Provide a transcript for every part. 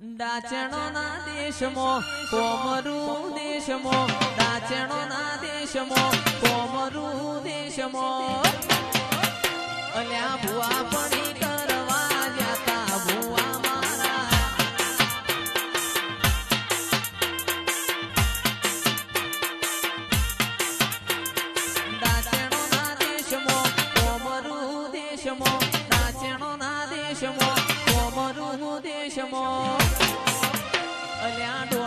ડાચણો ના દેશમો કોમરું દેશમો. ડાચણો ના દેશમો કોમરું દેશમો. અલ્યા ભુવા પણ કરવા જાતા ભુવા દેશમો નાચણો ના દેશમો કોમરું દેશમો. અલ્યા ડોડો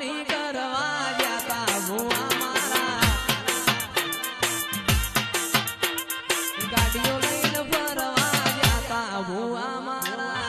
પાણી કરવા જતા ભુવા મારા. ગાડીઓ લઈને ફરવા જતા ભુવા મારા.